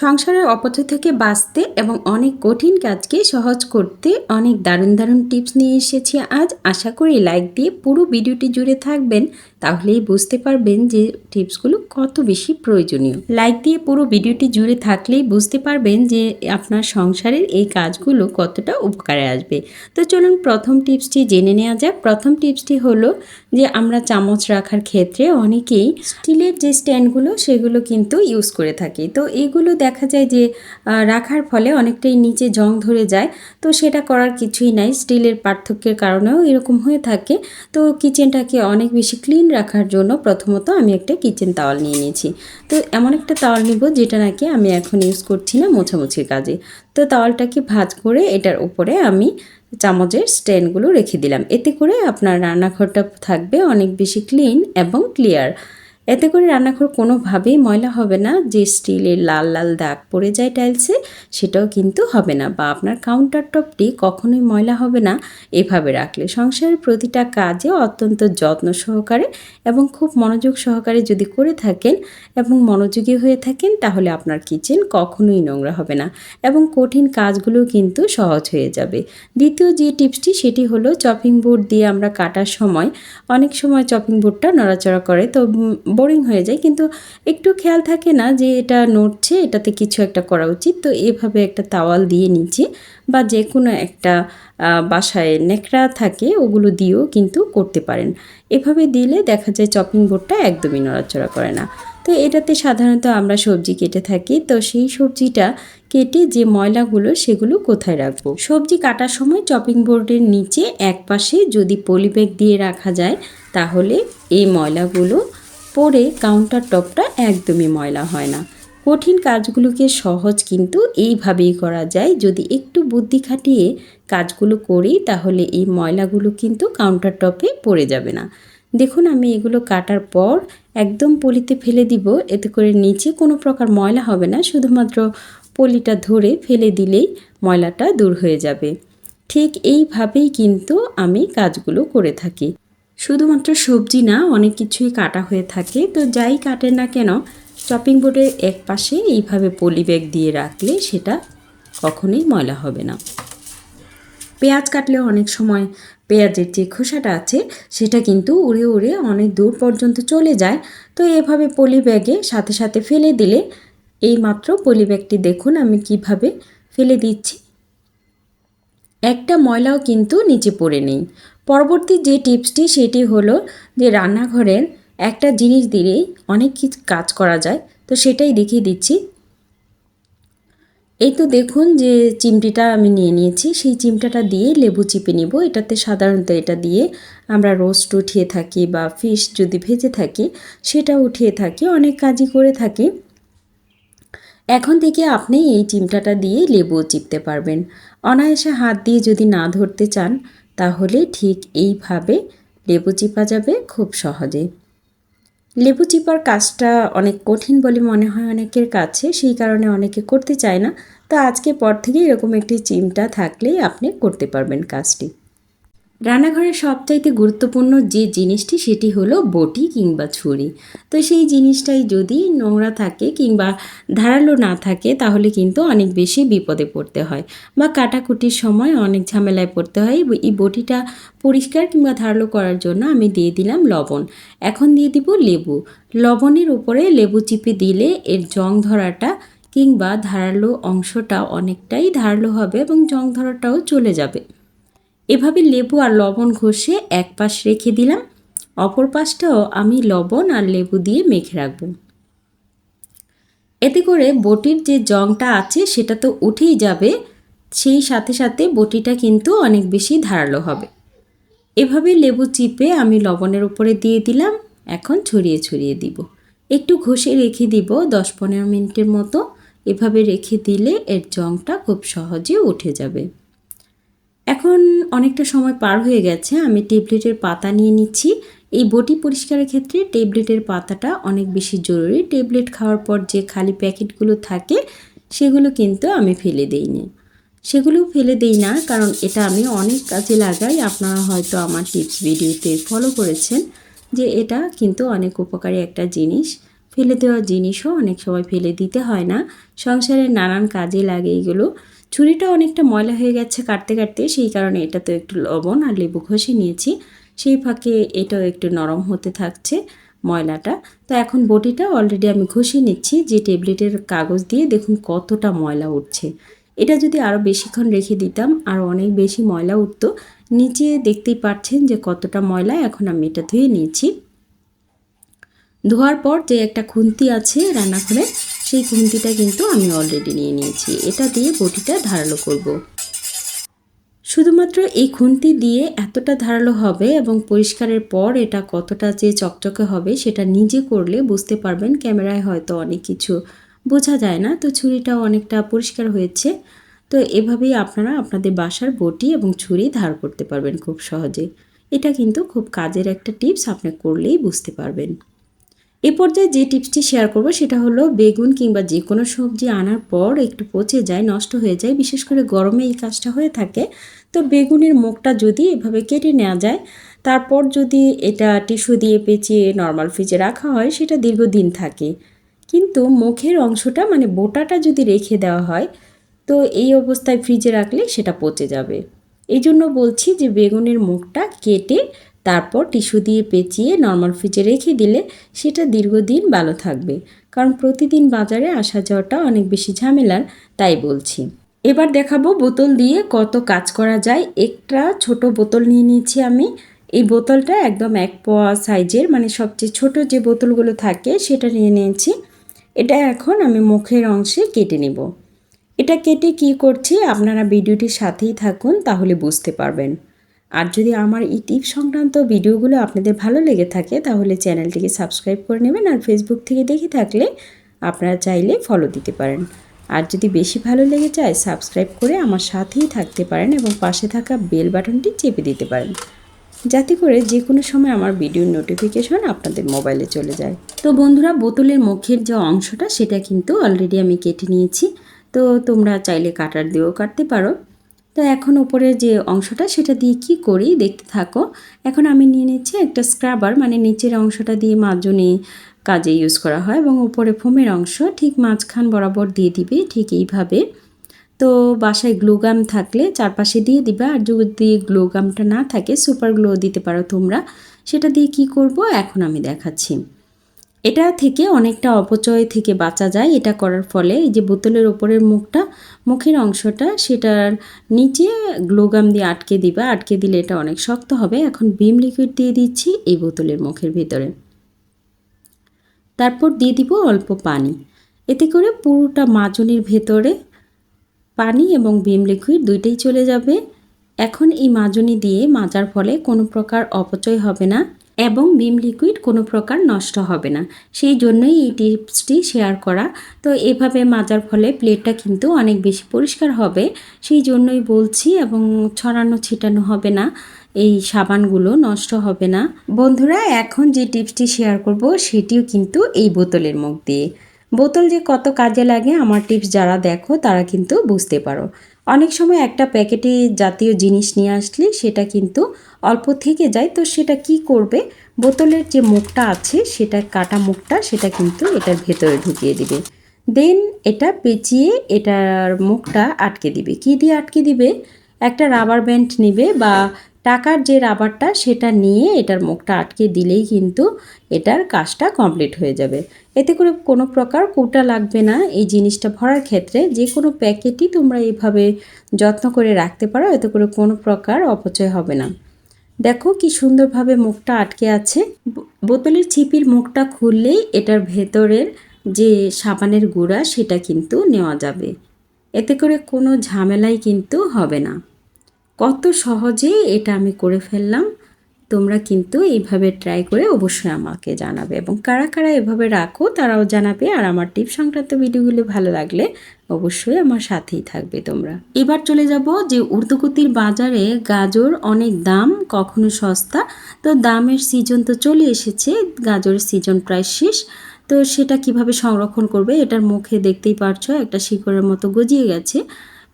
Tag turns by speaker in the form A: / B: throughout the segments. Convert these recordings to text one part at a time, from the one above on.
A: সংসারের অপচয় থেকে বাঁচতে এবং অনেক কঠিন কাজকে সহজ করতে অনেক দারুণ দারুণ টিপস নিয়ে এসেছি আজ। আশা করি লাইক দিয়ে পুরো ভিডিওটি জুড়ে থাকবেন, তাহলেই বুঝতে পারবেন যে টিপসগুলো কত বেশি প্রয়োজনীয়। লাইক দিয়ে পুরো ভিডিওটি জুড়ে থাকলেই বুঝতে পারবেন যে আপনার সংসারের এই কাজগুলো কতটা উপকারে আসবে। তো চলুন প্রথম টিপসটি জেনে নেওয়া যাক। প্রথম টিপসটি হলো যে আমরা চামচ রাখার ক্ষেত্রে অনেকেই স্টিলের যে স্ট্যান্ডগুলো সেগুলো কিন্তু ইউজ করে থাকি। তো এগুলো দেখা যায় যে রাখার ফলে অনেকটাই নিচে জং ধরে যায়। তো সেটা করার কিছুই নাই। স্টিলের পার্থক্যের কারণেও এরকম হয়ে থাকে। তো কিচেনটাকে অনেক বেশি ক্লিন রাখার জন্য প্রথমত আমি একটা কিচেন তাওয়াল নিয়ে নিয়েছি। তো এমন একটা তাওয়াল নিব যেটা নাকি আমি এখন ইউজ করছি না মোছামুছির কাজে। তো তাওয়ালটাকে ভাঁজ করে এটার উপরে আমি চামচের স্ট্যান্ডগুলো রেখে দিলাম। এতে করে আপনার রান্নাঘরটা থাকবে অনেক বেশি ক্লিন এবং ক্লিয়ার। এতে করে রান্নাঘর কোনোভাবেই ময়লা হবে না, যে স্টিলের লাল লাল দাগ পড়ে যায় টাইলসে, সেটাও কিন্তু হবে না বা আপনার কাউন্টার টপটি কখনোই ময়লা হবে না। এভাবে রাখলে সংসারের প্রতিটা কাজে অত্যন্ত যত্ন সহকারে এবং খুব মনোযোগ সহকারে যদি করে থাকেন এবং মনোযোগী হয়ে থাকেন, তাহলে আপনার কিচেন কখনোই নোংরা হবে না এবং কঠিন কাজগুলো কিন্তু সহজ হয়ে যাবে। দ্বিতীয় যে টিপসটি, সেটি হলো চপিং বোর্ড দিয়ে আমরা কাটার সময়, অনেক সময় চপিং বোর্ডটা নড়াচড়া করে। তো বোরিং হয়ে যায়, কিন্তু একটু খেয়াল থাকে না যে এটা নড়ছে, এটাতে কিছু একটা করা উচিত। তো এভাবে একটা তাওয়াল দিয়ে নিচে বা যে কোনো একটা বাসায় নেকড়া থাকে, ওগুলো দিয়েও কিন্তু করতে পারেন। এভাবে দিলে দেখা যায় চপিং বোর্ডটা একদমই নড়াচড়া করে না। তো এটাতে সাধারণত আমরা সবজি কেটে থাকি, তো সেই সবজিটা কেটে যে ময়লাগুলো, সেগুলো কোথায় রাখব? সবজি কাটার সময় চপিং বোর্ডের নিচে এক পাশে যদি পলিব্যাগ দিয়ে রাখা যায়, তাহলে এই ময়লাগুলো পরে কাউন্টার টপটা একদমই ময়লা হয় না। কঠিন কাজগুলোকে সহজ কিন্তু এইভাবেই করা যায়। যদি একটু বুদ্ধি খাটিয়ে কাজগুলো করি, তাহলে এই ময়লাগুলো কিন্তু কাউন্টার টপে পড়ে যাবে না। দেখুন, আমি এগুলো কাটার পর একদম পলিতে ফেলে দিব। এতে করে নিচে কোনো প্রকার ময়লা হবে না। শুধুমাত্র পলিটা ধরে ফেলে দিলেই ময়লাটা দূর হয়ে যাবে। ঠিক এইভাবেই কিন্তু আমি কাজগুলো করে থাকি। শুধুমাত্র সবজি না, অনেক কিছুই কাটা হয়ে থাকে। তো যাই কাটে না কেন চপিং বোর্ডের এক পাশে এইভাবে পলি ব্যাগ দিয়ে রাখলে সেটা কখনোই ময়লা হবে না। পেঁয়াজ কাটলে অনেক সময় পেঁয়াজের যে খোসাটা আছে, সেটা কিন্তু উড়ে উড়ে অনেক দূর পর্যন্ত চলে যায়। তো এভাবে পলি ব্যাগে সাথে সাথে ফেলে দিলে এই মাত্র পলি ব্যাগটি দেখুন আমি কীভাবে ফেলে দিচ্ছি। একটা ময়লাও কিন্তু নিচে পড়ে নেই। পরবর্তী যে টিপসটি সেটি হলো যে রান্নাঘরের একটা জিনিস দিলেই অনেক কিছু কাজ করা যায়, তো সেটাই দেখিয়ে দিচ্ছি। এই তো দেখুন যে চিমটিটা আমি নিয়ে নিয়েছি, সেই চিমটাটা দিয়ে লেবু চিপে নিব। এটাতে সাধারণত এটা দিয়ে আমরা রোস্ট উঠিয়ে থাকি বা ফিশ যদি ভেজে থাকি সেটা উঠিয়ে থাকি, অনেক কাজই করে থাকি। এখন থেকে আপনি এই চিমটাটা দিয়ে লেবু চিপতে পারবেন। অনায়াসে হাত দিয়ে যদি না ধরতে চান, তাহলে ঠিক এইভাবে লেবু চিপা যাবে খুব সহজে। লেবু চিপার কাজটা অনেক কঠিন বলে মনে হয় অনেকের কাছে, সেই কারণে অনেকে করতে চায় না। তো আজকে পর থেকে এরকম একটি চিমটা থাকলেই আপনি করতে পারবেন কাজটি। রান্নাঘরের সবচাইতে গুরুত্বপূর্ণ যে জিনিসটি সেটি হলো বটি কিংবা ছুরি। তো সেই জিনিসটাই যদি নোংরা থাকে কিংবা ধারালো না থাকে, তাহলে কিন্তু অনেক বেশি বিপদে পড়তে হয় বা কাটাকুটির সময় অনেক ঝামেলায় পড়তে হয়। এই বটিটা পরিষ্কার কিংবা ধারালো করার জন্য আমি দিয়ে দিলাম লবণ। এখন দিয়ে দিব লেবু। লবণের উপরে লেবু চিপে দিলে এর জং ধরাটা কিংবা ধারালো অংশটা অনেকটাই ধারালো হবে এবং জং ধরাটাও চলে যাবে। এভাবে লেবু আর লবণ ঘষে এক পাশ রেখে দিলাম। অপর পাশটাও আমি লবণ আর লেবু দিয়ে মেখে রাখব। এতে করে বটির যে জংটা আছে সেটা তো উঠেই যাবে, সেই সাথে সাথে বটিটা কিন্তু অনেক বেশি ধারালো হবে। এভাবে লেবু চিপে আমি লবণের উপরে দিয়ে দিলাম, এখন ছড়িয়ে ছড়িয়ে দিব। একটু ঘষে রেখে দিব দশ পনেরো মিনিটের মতো। এভাবে রেখে দিলে এর জংটা খুব সহজে উঠে যাবে। এখন অনেকটা সময় পার হয়ে গেছে, আমি ট্যাবলেটের পাতা নিয়ে নিচ্ছি। এই বটি পরিষ্কারের ক্ষেত্রে ট্যাবলেটের পাতাটা অনেক বেশি জরুরি। ট্যাবলেট খাওয়ার পর যে খালি প্যাকেটগুলো থাকে, সেগুলো কিন্তু আমি ফেলে দিইনি। সেগুলো ফেলে দেই না, কারণ এটা আমি অনেক কাজে লাগাই। আপনারা হয়তো আমার টিপস ভিডিওতে ফলো করেছেন যে এটা কিন্তু অনেক উপকারী একটা জিনিস। ফেলে দেওয়া জিনিসও অনেক সময় ফেলে দিতে হয় না। সংসারের নানান কাজে লাগে এগুলো। ছুরিটা অনেকটা ময়লা হয়ে গেছে কাটতে কাটতে, সেই কারণে এটা তো একটু লবণ আর লেবু ঘষে নিয়েছি। সেই ফাঁকে এটাও একটু নরম হতে থাকছে ময়লাটা। তো এখন বটিটা অলরেডি আমি ঘষে নিচ্ছি যে ট্যাবলেটের কাগজ দিয়ে দেখুন কতটা ময়লা উঠছে। এটা যদি আরও বেশিক্ষণ রেখে দিতাম, আর অনেক বেশি ময়লা উঠতো। নিচে দেখতেই পাচ্ছেন যে কতটা ময়লা এখন আমি এটা ধুয়ে নিয়েছি। ধোয়ার পর যে একটা খুন্তি আছে রান্নাঘরে সেই খুন্তিটা কিন্তু আমি অলরেডি নিয়ে নিয়েছি। এটা দিয়ে বটিটা ধারালো করব। শুধুমাত্র এই খুন্তি দিয়ে এতটা ধারালো হবে এবং পরিষ্কারের পর এটা কতটা যে চকচকে হবে সেটা নিজে করলে বুঝতে পারবেন ক্যামেরায় হয়তো অনেক কিছু বোঝা যায় না। তো ছুরিটাও অনেকটা পরিষ্কার হয়েছে। তো এভাবেই আপনারা আপনাদের বাসার বটি এবং ছুরি ধার করতে পারবেন খুব সহজে। এটা কিন্তু খুব কাজের একটা টিপস, আপনি করলেই বুঝতে পারবেন। এ পর্যায়ে যে টিপসটি শেয়ার করব সেটা হলো বেগুন কিংবা যে কোনো সবজি আনার পর একটু পচে যায়, নষ্ট হয়ে যায়, বিশেষ করে গরমে এই কাজটা হয়ে থাকে। তো বেগুনের মুখটা যদি এভাবে কেটে নেওয়া যায়, তারপর যদি এটা টিস্যু দিয়ে পেঁচিয়ে নর্মাল ফ্রিজে রাখা হয়, সেটা দীর্ঘদিন থাকে। কিন্তু মুখের অংশটা মানে বোটাটা যদি রেখে দেওয়া হয়, তো এই অবস্থায় ফ্রিজে রাখলে সেটা পচে যাবে। এই জন্য বলছি যে বেগুনের মুখটা কেটে তারপর টিস্যু দিয়ে পেঁচিয়ে নর্মাল ফ্রিজে রেখে দিলে সেটা দীর্ঘদিন ভালো থাকবে। কারণ প্রতিদিন বাজারে আসা যাওয়াটা অনেক বেশি ঝামেলার, তাই বলছি। এবার দেখাবো বোতল দিয়ে কত কাজ করা যায়। একটা ছোট বোতল নিয়ে নিয়েছি আমি। এই বোতলটা একদম এক পোয়া সাইজের মানে সবচেয়ে ছোট যে বোতলগুলো থাকে সেটা নিয়ে নিয়েছি। এটা এখন আমি মুখের অংশে কেটে নেব। এটা কেটে কি করছি আপনারা ভিডিওটির সাথেই থাকুন, তাহলে বুঝতে পারবেন। আর যদি আমার এই টিপ সংক্রান্ত ভিডিওগুলো আপনাদের ভালো লেগে থাকে, তাহলে চ্যানেলটিকে সাবস্ক্রাইব করে নেবেন আর ফেসবুক থেকে দেখে থাকলে আপনারা চাইলে ফলো দিতে পারেন। আর যদি বেশি ভালো লেগে যায় সাবস্ক্রাইব করে আমার সাথেই থাকতে পারেন এবং পাশে থাকা বেল বাটনটি চেপে দিতে পারেন। যাতে করে যে কোনো সময় আমার ভিডিওর নোটিফিকেশন আপনাদের মোবাইলে চলে যায়। তো বন্ধুরা, বোতলের মুখের যে অংশটা, সেটা কিন্তু অলরেডি আমি কেটে নিয়েছি। তো তোমরা চাইলে কাটার দিয়েও কাটতে পারো। তো এখন ওপরে যে অংশটা, সেটা দিয়ে কি করি দেখতে থাকো। এখন আমি নিয়ে নিচ্ছি একটা স্ক্রাবার মানে নিচের অংশটা দিয়ে মাজনি কাজে ইউজ করা হয় এবং উপরে ফোমের অংশ ঠিক মাঝখান বরাবর দিয়ে দিবে ঠিক এইভাবে। তো বাসায় গ্লুগাম থাকলে চারপাশে দিয়ে দিবে আর যদি গ্লুগামটা না থাকে সুপার গ্লো দিতে পারো তোমরা। সেটা দিয়ে কি করব? এখন আমি দেখাচ্ছি। এটা থেকে অনেকটা অপচয় থেকে বাঁচা যায়। এটা করার ফলে এই যে বোতলের ওপরের মুখটা, মুখের অংশটা, সেটার নিচে গ্লোগাম দিয়ে আটকে দিবা। আটকে দিলে এটা অনেক শক্ত হবে। এখন বিম লিকুইড দিয়ে দিচ্ছি এই বোতলের মুখের ভিতরে। তারপর দিয়ে দিব অল্প পানি। এতে করে পুরোটা মাজনির ভেতরে পানি এবং ভিম লিকুইড দুইটাই চলে যাবে। এখন এই মাজনি দিয়ে মাজার ফলে কোনো প্রকার অপচয় হবে না। এবং বিম লিকুইড কোনো প্রকার নষ্ট হবে না। সেই জন্যই এই টিপসটি শেয়ার করা। তো এভাবে মাজার ফলে প্লেটটা কিন্তু অনেক বেশি পরিষ্কার হবে। সেই জন্যই বলছি এবং ছড়ানো ছিটানো হবে না। এই সাবানগুলো নষ্ট হবে না। বন্ধুরা, এখন যে টিপসটি শেয়ার করব সেটিও কিন্তু এই বোতলের মুখ দিয়ে বোতল যে কত কাজে লাগে, আমার টিপস যারা দেখো তারা কিন্তু বুঝতে পারো। অনেক সময় একটা প্যাকেটে জাতীয় জিনিস নিয়ে আসলে সেটা কিন্তু অল্প থেকে যায়। তো সেটা কি করবে? বোতলের যে মুখটা আছে, সেটা কাটা মুখটা, সেটা কিন্তু এটার ভেতরে ঢুকিয়ে দিবে। দেন এটা পেঁচিয়ে এটার মুখটা আটকে দিবে। কি দিয়ে আটকে দিবে? একটা রাবার ব্যান্ড নিবে বা টাকার যে রাবারটা সেটা নিয়ে এটার মুখটা আটকে দিলেই কিন্তু এটার কাজটা কমপ্লিট হয়ে যাবে। এতে করে কোনো প্রকার কোটা লাগবে না। এই জিনিসটা ভরার ক্ষেত্রে যে কোনো প্যাকেটই তোমরা এইভাবে যত্ন করে রাখতে পারো, এতে করে কোনো প্রকার অপচয় হবে না। দেখো কি সুন্দরভাবে মুখটা আটকে আছে। বোতলের ছিপির মুখটা খুললেই এটার ভেতরের যে সাবানের গুঁড়া সেটা কিন্তু নেওয়া যাবে। এতে করে কোনো ঝামেলাই কিন্তু হবে না। কত সহজে এটা আমি করে ফেললাম, তোমরা কিন্তু এইভাবে ট্রাই করে অবশ্যই আমাকে জানাবে এবং কারা কারা এভাবে রাখো তারাও জানাবে আর আমার টিপ সংক্রান্ত ভিডিওগুলো ভালো লাগলে অবশ্যই আমার সাথেই থাকবে তোমরা। এবার চলে যাব যে উর্দুকুতির বাজারে গাজর অনেক দাম, কখনো সস্তা, তো দামের সিজন তো চলে এসেছে, গাজরের সিজন প্রায় শেষ, তো সেটা কীভাবে সংরক্ষণ করবে এটার মুখে দেখতেই পারছ একটা শিকড়ের মতো গজিয়ে গেছে।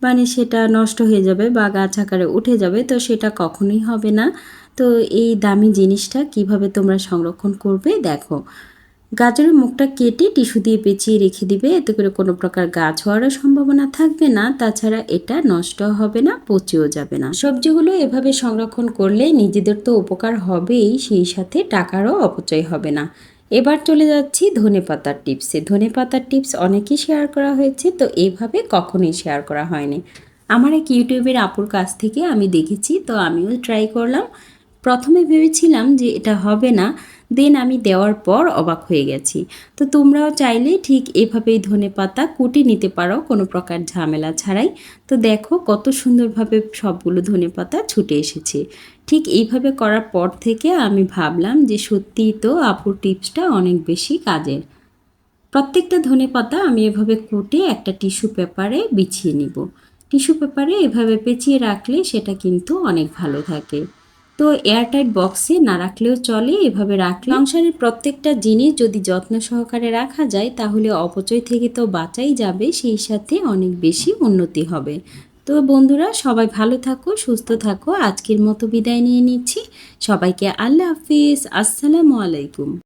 A: মানে সেটা নষ্ট হয়ে যাবে বা গাছ আকারে উঠে যাবে, তো সেটা কখনোই হবে না। তো এই দামি জিনিসটা কীভাবে তোমরা সংরক্ষণ করবে দেখো। গাজরের মুখটা কেটে টিস্যু দিয়ে পেঁচিয়ে রেখে দিবে, এতে করে কোনো প্রকার গাছ হওয়ারও সম্ভাবনা থাকবে না। তাছাড়া এটা নষ্ট হবে না, পচেও যাবে না। সবজিগুলো এভাবে সংরক্ষণ করলে নিজেদের তো উপকার হবেই, সেই সাথে টাকারও অপচয় হবে না। এবার চলে যাচ্ছি ধনে পাতার টিপসে। ধনে পাতার টিপস অনেকেই শেয়ার করা হয়েছে, তো এইভাবে কখনোই শেয়ার করা হয়নি। আমার এক ইউটিউবের আপুর কাছ থেকে আমি দেখেছি, তো আমিও ট্রাই করলাম। প্রথমে ভেবেছিলাম যে এটা হবে না দেন আমি দেওয়ার পর অবাক হয়ে গেছি। তো তোমরাও চাইলে ঠিক এভাবেই ধনে পাতা কুটে নিতে পারো, কোনো প্রকার ঝামেলা ছাড়াই। তো দেখো কত সুন্দরভাবে সবগুলো ধনে পাতা ছুটে এসেছে। ঠিক এইভাবে করার পর থেকে আমি ভাবলাম যে সত্যিই তো আপুর টিপসটা অনেক বেশি কাজের। প্রত্যেকটা ধনে পাতা আমি এভাবে কুটে একটা টিস্যু পেপারে বিছিয়ে নিব। টিস্যু পেপারে এভাবে পেঁচিয়ে রাখলে সেটা কিন্তু অনেক ভালো থাকে। তো এয়ারটাইট বক্সে না রাখলেও চলে, এভাবে রাখলে সংসারের প্রত্যেকটা জিনিস যদি যত্ন সহকারে রাখা যায়, তাহলে অপচয় থেকে তো বাঁচাই যাবে, সেই সাথে অনেক বেশি উন্নতি হবে। তো বন্ধুরা, সবাই ভালো থাকো, সুস্থ থাকো। আজকের মতো বিদায় নিয়ে নিচ্ছি। সবাইকে আল্লাহ হাফিজ। আসসালামু আলাইকুম।